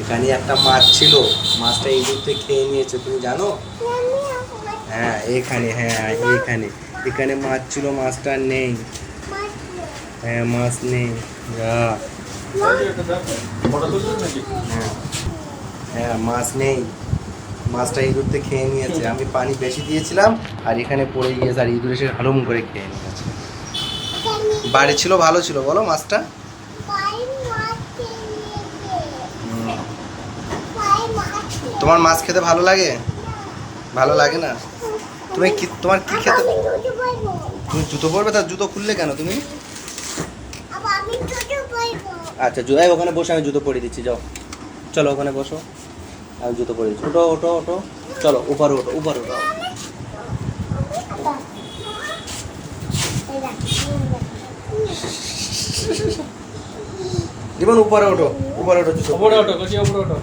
এখানে একটা মাছ ছিল। মাছটা এই দূরতে খেয়ে নিয়েছে, তুমি জানো? হ্যাঁ এখানে হ্যাঁ এখানে। এখানে মাছ ছিল, মাছটা নেই। হ্যাঁ মাছ নেই। যা। হ্যাঁ হ্যাঁ মাছ নেই। মাছটা ইঁদুরতে খেয়ে নিয়েছে। আমি পানি বেশি দিয়েছিলাম, আর এখানে পড়ে গিয়েছে আর ইঁদুর এসে হালুম করে খেয়ে নিয়েছে। বাড়ি ছিল, ভালো ছিল, বলো মাছটা? তোমার মাছ খেতে ভালো লাগে? ভালো লাগে না? তুমি কি তোমার কি খেতে তুমি জুতো পরবে? তা জুতো খুললে কেন তুমি? আচ্ছা জু ওখানে বসে আমি জুতো পরিয়ে দিচ্ছি যাও। চলো ওখানে বসো। আমি জুতো পরিয়ে দিচ্ছি। ওটো ওটো ওটো চলো উপরে ওটো উপরে ওটো জীবন উপরে ওঠো উপরে ওঠো জুতো। ওপরে ওঠো ওপরে ওঠো।